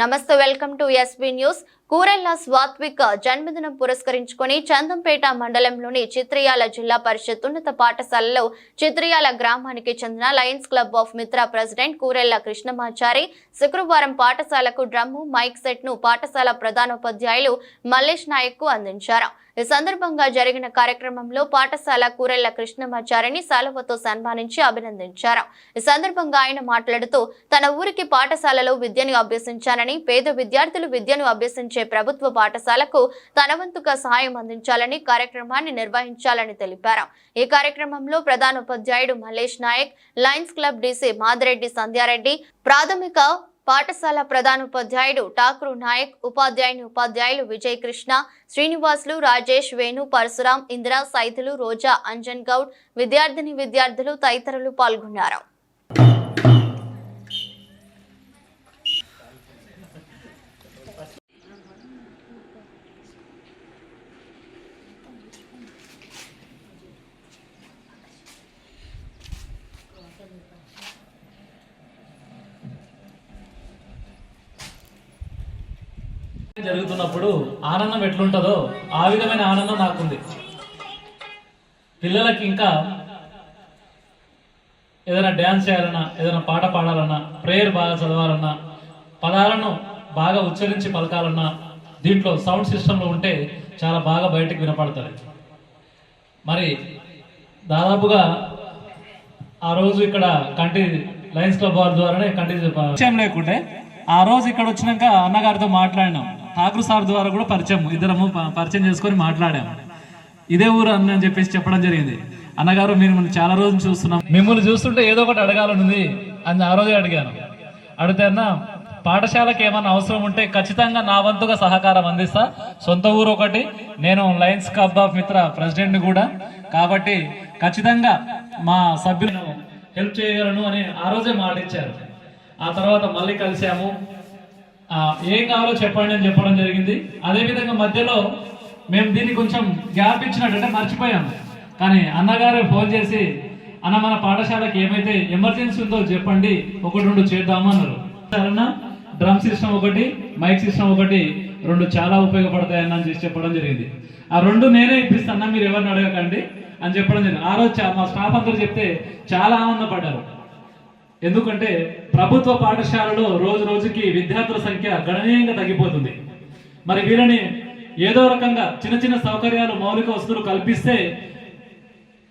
నమస్తే welcome to SB news. Kurella Swathvika జన్మదినం పురస్కరించుకొని చందంపేట మండలంలోని చిత్రియాల జిల్లా పరిషత్ ఉన్నత పాఠశాలలో చిత్రియాల గ్రామానికి చెందిన lions club of Mitra president Kurella Krishnamachari శుక్రవారం పాఠశాలకు డ్రమ్ము మైక్ సెట్ను పాఠశాల ప్రధానోపాధ్యాయులు మల్లేష్ నాయక్కు అందించారు. ఈ సందర్భంగా జరిగిన కార్యక్రమంలో పాఠశాల కూరెళ్ళ కృష్ణమాచారిని శాలువతో సన్మానించి అభినందించారు. ఈ సందర్భంగా ఆయన మాట్లాడుతూ తన ఊరికి పాఠశాలలో విద్యను అభ్యసించానని పేద విద్యార్థులు విద్యను అభ్యసించారు ప్రభుత్వ పాఠశాలకు తనవంతుగా సహాయం అందించాలని కార్యక్రమాన్ని నిర్వహించాలని తెలిపారు. ఈ కార్యక్రమంలో ప్రధాన ఉపాధ్యాయుడు Mallesh Nayak lions club DC Madireddy Sandhyareddy ప్రాథమిక పాఠశాల ప్రధానోపాధ్యాయుడు ఠాక్రు నాయక్ ఉపాధ్యాయుని ఉపాధ్యాయులు విజయ్ కృష్ణ శ్రీనివాసులు రాజేష్ వేణు పరశురాం ఇందిరా సైతులు రోజా అంజన్ గౌడ్ విద్యార్థిని విద్యార్థులు తదితరులు పాల్గొన్నారు. జరుగుతున్నప్పుడు ఆనందం ఎట్లుంటుందో ఆ విధమైన ఆనందం నాకుంది. పిల్లలకి ఇంకా ఏదైనా డ్యాన్స్ చేయాలన్నా ఏదైనా పాట పాడాలన్నా ప్రేయర్ బాగా చదవాలన్నా పదాలను బాగా ఉచ్చరించి పలకాలన్నా దీంట్లో సౌండ్ సిస్టంలో ఉంటే చాలా బాగా బయటకు వినపడతారు మరి దాదాపుగా ఆ రోజు ఇక్కడ కంటి లయన్స్ క్లబ్ వారి ద్వారానే కంటి విషయం లేకుంటే ఆ రోజు ఇక్కడ వచ్చినాక అన్నగారితో మాట్లాడినాం. ఠాకూర్ సార్ ద్వారా కూడా పరిచయం ఇద్దరము పరిచయం చేసుకొని మాట్లాడాము ఇదే ఊరు అన్న అని చెప్పేసి చెప్పడం జరిగింది. అన్నగారు మీరు మిమ్మల్ని చాలా రోజులు చూస్తున్నాం. మిమ్మల్ని చూస్తుంటే ఏదో ఒకటి అడగాలని ఉంది అని ఆ రోజే అడిగాను. అడిగితే అన్న పాఠశాలకి ఏమైనా అవసరం ఉంటే ఖచ్చితంగా నా వంతుగా సహకారం అందిస్తా. సొంత ఊరు ఒకటి నేను లయన్స్ క్లబ్ ఆఫ్ మిత్ర ప్రెసిడెంట్ని కూడా. కాబట్టి ఖచ్చితంగా మా సభ్యులను హెల్ప్ చేయగలను అని ఆ రోజే మాట ఇచ్చారు ఆ తర్వాత మళ్ళీ కలిసాము. ఏం కావాలో చెప్పండి అని చెప్పడం జరిగింది. అదేవిధంగా మధ్యలో మేము దీన్ని కొంచెం గ్యాప్ ఇచ్చినట్టు మర్చిపోయాము కానీ అన్నగారు ఫోన్ చేసి అన్న మన పాఠశాలకి ఏమైతే ఎమర్జెన్సీ ఉందో చెప్పండి ఒకటి రెండు చేద్దాము అన్నారు. సరేనా డ్రమ్ సిస్టమ్ ఒకటి మైక్ సిస్టమ్ ఒకటి రెండు చాలా ఉపయోగపడతాయని అని చేసి చెప్పడం జరిగింది. ఆ రెండు నేనే ఇప్పిస్తాను మీరు ఎవరిని అడగకండి అని చెప్పడం జరిగింది. ఆ రోజు మా స్టాఫ్ అందరూ చెప్తే చాలా ఆనందపడ్డారు. ఎందుకంటే ప్రభుత్వ పాఠశాలలో రోజు రోజుకి విద్యార్థుల సంఖ్య గణనీయంగా తగ్గిపోతుంది. మరి వీళ్ళని ఏదో రకంగా చిన్న చిన్న సౌకర్యాలు మౌలిక వస్తువులు కల్పిస్తే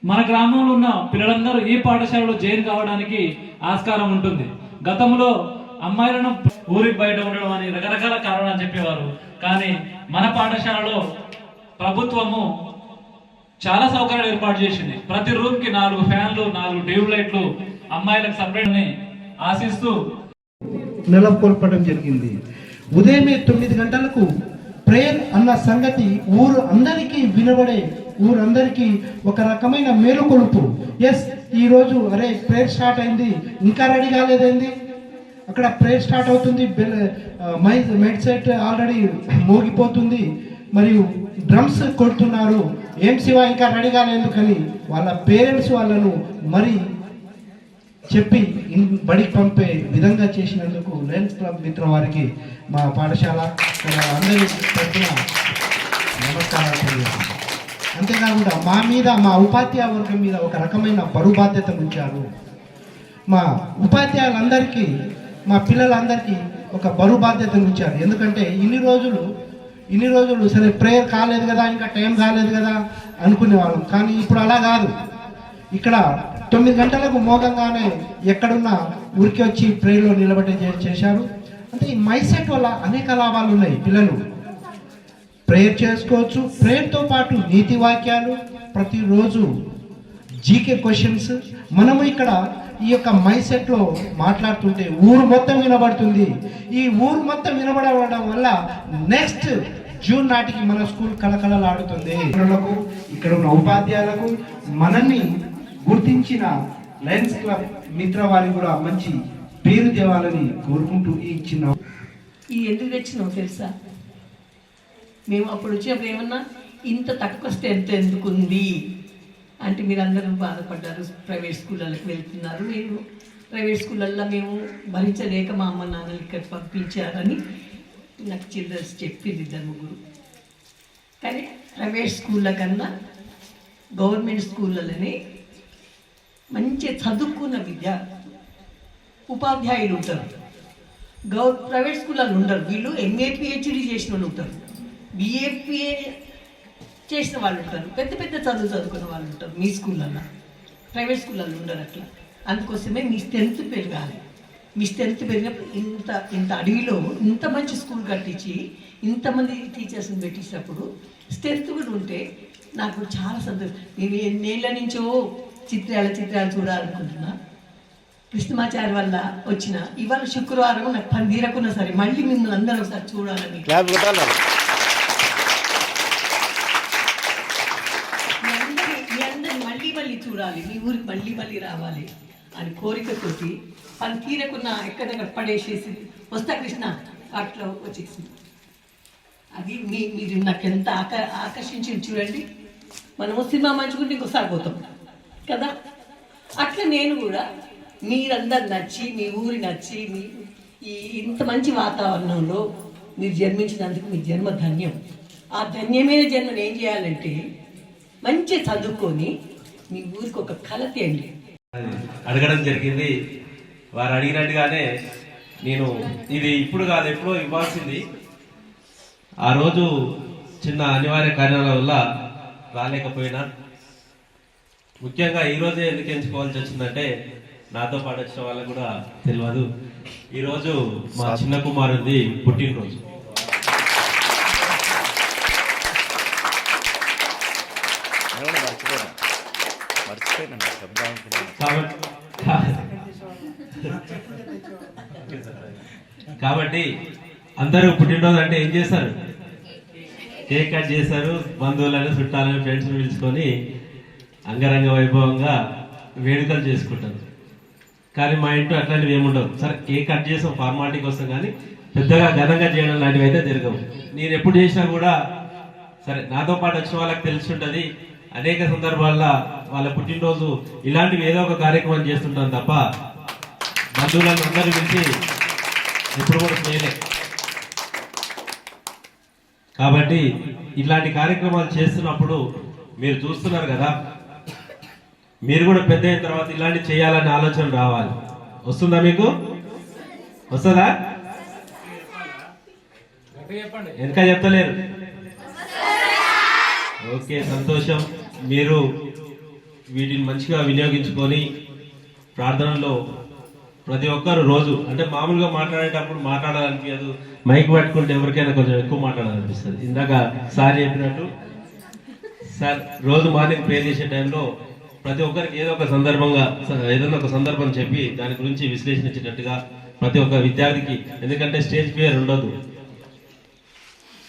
మన గ్రామంలో ఉన్న పిల్లలందరూ ఈ పాఠశాలలో జైన్ కావడానికి ఆస్కారం ఉంటుంది. గతంలో అమ్మాయిలను ఊరికి బయట ఉండడం అని రకరకాల కారణాలు చెప్పేవారు. కానీ మన పాఠశాలలో ప్రభుత్వము చాలా సౌకర్యాలు ఏర్పాటు చేసింది. ప్రతి రూమ్కి నాలుగు ఫ్యాన్లు నాలుగు ట్యూబ్ లైట్లు అమ్మాయిలకు సపరేట్ ఆశిస్తూ నెలకొల్పడం జరిగింది. ఉదయమే తొమ్మిది గంటలకు ప్రేయర్ అన్న సంగతి ఊరు అందరికీ వినబడే ఊరందరికీ ఒక రకమైన మేలుకొలుపు. ఎస్ ఈరోజు అరే ప్రేయర్ స్టార్ట్ అయింది. ఇంకా రెడీ కాలేదేంది? అక్కడ ప్రేయర్ స్టార్ట్ అవుతుంది. మై మెడ్ సెట్ ఆల్రెడీ మోగిపోతుంది. మరియు డ్రమ్స్ కొడుతున్నారు. ఏం శివ ఇంకా రెడీ కాలేదు కానీ వాళ్ళ పేరెంట్స్ వాళ్ళను మరి చెప్పి బడికి పంపే విధంగా చేసినందుకు లయన్స్ క్లబ్ మిత్ర వారికి మా పాఠశాల మన అందరి తరఫున నమస్కారాలు తెలియజేస్తాను అంతేకాకుండా మా మీద మా ఉపాధ్యాయ వర్గం మీద ఒక రకమైన బరువు బాధ్యత ఉంచారు. మా ఉపాధ్యాయులందరికీ మా పిల్లలందరికీ ఒక బరువు బాధ్యత ఉంచారు. ఎందుకంటే ఇన్ని రోజులు ఇన్ని రోజులు సరే ప్రేయర్ కాలేదు కదా ఇంకా టైం కాలేదు కదా అనుకునే వాళ్ళం కానీ ఇప్పుడు అలా కాదు. ఇక్కడ తొమ్మిది గంటలకు మోగంగానే ఎక్కడున్నా ఊరికి వచ్చి ప్రేయర్లో నిలబడే చేశారు. అంటే ఈ మైసెట్ వల్ల అనేక లాభాలు ఉన్నాయి పిల్లలు. ప్రేయర్ చేసుకోవచ్చు. ప్రేయర్తో పాటు నీతి వాక్యాలు ప్రతిరోజు జీకే క్వశ్చన్స్. మనము ఇక్కడ ఈ యొక్క మై సెట్లో మాట్లాడుతుంటే ఊరు మొత్తం వినబడుతుంది. ఈ ఊరు మొత్తం వినబడడం వల్ల నెక్స్ట్ జూన్ నాటికి మన స్కూల్ కలకలలాడుతుంది ఇక్కడ ఉన్న ఉపాధ్యాయులకు మనల్ని గుర్తించిన లయన్స్ క్లబ్ మిత్ర వారిని కూడా మంచి పేరు తేవాలని కోరుకుంటూ ఈ చిన్న ఈ ఎందుకు తెచ్చినావు తెలుసా? మేము అప్పుడు వచ్చినప్పుడు ఏమన్నా ఇంత తక్కువ స్ట్రెంత్ ఎందుకుంది అంటే మీరు అందరూ బాధపడ్డారు ప్రైవేట్ స్కూళ్ళకి వెళ్తున్నారు. మీరు ప్రైవేట్ స్కూళ్ళల్లో మేము భరించలేక మా అమ్మ నాన్నలు ఇక్కడ పంపించారని నాకు చిల్డ్రన్స్ చెప్పింది ఇద్దరు ముగ్గురు. కానీ ప్రైవేట్ స్కూళ్ళ కన్నా గవర్నమెంట్ స్కూళ్ళలోనే మంచి చదువుకున్న విద్య ఉపాధ్యాయులు ఉంటారు గౌ ప్రైవేట్ స్కూళ్ళలో ఉండరు. వీళ్ళు ఎంఏ పిహెచ్డి చేసిన వాళ్ళు ఉంటారు బిఏపిఏ చేసిన వాళ్ళు ఉంటారు పెద్ద పెద్ద చదువు చదువుకున్న వాళ్ళు ఉంటారు మీ స్కూళ్ళల్లో. ప్రైవేట్ స్కూళ్ళల్లో ఉండరు అట్లా. అందుకోసమే మీ స్ట్రెంత్ పెరగాలి. మీ స్ట్రెంత్ పెరిగినప్పుడు ఇంత ఇంత అడవిలో ఇంత మంచి స్కూల్ కట్టించి ఇంతమంది టీచర్స్ని పెట్టించినప్పుడు స్ట్రెంత్ కూడా ఉంటే నాకు చాలా సంతోషం. నేను ఎన్నేళ్ళ నుంచో చిత్రాల చిత్రాలు చూడాలనుకుంటున్నా. కృష్ణమాచారి వల్ల వచ్చిన ఇవాళ శుక్రవారం నాకు పని తీరకున్నా సరే మళ్ళీ మిమ్మల్ని అందరూ ఒకసారి చూడాలని. మీ అందరిని మళ్ళీ మళ్ళీ చూడాలి. మీ ఊరికి మళ్ళీ మళ్ళీ రావాలి అని కోరికతోటి పని తీరకున్న ఎక్కడెక్కడ పడేసేసి వస్తా కృష్ణ అట్లా వచ్చేసింది. అది మీ మీరు నాకు ఎంత ఆక ఆకర్షించింది చూడండి. మనము సినిమా మంచుకుంటే ఇంకోసారి పోతాం. కదా? అట్లా నేను కూడా మీరందరు నచ్చి మీ ఊరి నచ్చి మీ ఈ ఇంత మంచి వాతావరణంలో మీరు జన్మించినందుకు మీ జన్మ ధన్యం. ఆ ధన్యమైన జన్మను ఏం చేయాలంటే మంచి చదువుకొని మీ ఊరికి ఒక కళ తేండి అడగడం జరిగింది. వారు అడిగినట్టుగానే నేను ఇది ఇప్పుడు కాదు ఎప్పుడో ఇవ్వాల్సింది. ఆ రోజు చిన్న అనివార్య కారణాల వల్ల రాలేకపోయినా ముఖ్యంగా ఈ రోజే ఎందుకు ఎంచుకోవాల్సి వచ్చిందంటే నాతో పాటు వచ్చిన వాళ్ళకు కూడా తెలియదు. ఈరోజు మా చిన్న కుమారుది పుట్టినరోజు. కాబట్టి కాబట్టి అందరూ పుట్టినరోజు అంటే ఏం చేస్తారు? కేక్ కట్ చేస్తారు బంధువులను చుట్టాలను ఫ్రెండ్స్ పిలుచుకొని అంగరంగ వైభవంగా వేడుకలు చేసుకుంటారు. కానీ మా ఇంట్లో అట్లాంటివి ఏముండవు సరే కేక్ కట్ చేసాం ఫార్మాలిటీ కోసం కానీ పెద్దగా ఘనంగా చేయడం లాంటివి అయితే జరగవు. నేను ఎప్పుడు చేసినా కూడా సరే నాతో పాటు వచ్చిన వాళ్ళకి తెలిసి ఉంటుంది. అనేక సందర్భాల్లో వాళ్ళ పుట్టినరోజు ఇలాంటివి ఏదో ఒక కార్యక్రమం చేస్తుంటాను తప్ప బంధువులను అందరూ పిలిచి ఎప్పుడు కూడా చేయలే. కాబట్టి ఇలాంటి కార్యక్రమాలు చేస్తున్నప్పుడు మీరు చూస్తున్నారు కదా మీరు కూడా పెద్ద అయిన తర్వాత ఇలాంటి చేయాలనే ఆలోచన రావాలి. వస్తుందా మీకు? వస్తుందా? వెనక చెప్తలేరు. ఓకే సంతోషం. మీరు వీటిని మంచిగా వినియోగించుకొని ప్రార్థనలో ప్రతి ఒక్కరు రోజు అంటే మామూలుగా మాట్లాడేటప్పుడు మాట్లాడాలనిపించదు. మైక్ పట్టుకుంటే ఎవరికైనా కొంచెం ఎక్కువ మాట్లాడాలనిపిస్తుంది. ఇందాక సార్ చెప్పినట్టు సార్ రోజు మార్నింగ్ ప్రే చేసే టైంలో ప్రతి ఒక్కరికి ఏదో ఒక సందర్భంగా ఏదైనా ఒక సందర్భం చెప్పి దాని గురించి విశ్లేషించేటట్టుగా ప్రతి ఒక్క విద్యార్థికి ఎందుకంటే స్టేజ్ ఫియర్ ఉండదు.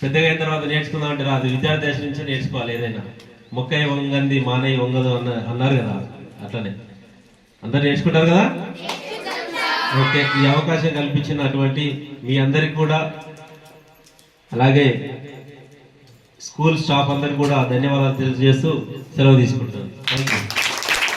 పెద్దగా అయిన తర్వాత నేర్చుకుందాం అంటే రాదు. విద్యార్థి దశ నుంచే నేర్చుకోవాలి ఏదైనా. మొక్కై వంగంది మానై వంగదు అన్న అన్నారు కదా అట్లనే. అందరు నేర్చుకుంటారు కదా? ఓకే ఈ అవకాశం కల్పించినటువంటి మీ అందరికి కూడా అలాగే స్కూల్ స్టాఫ్ అందరికి కూడా ధన్యవాదాలు తెలియజేస్తూ సెలవు తీసుకుంటాను థ్యాంక్ యూ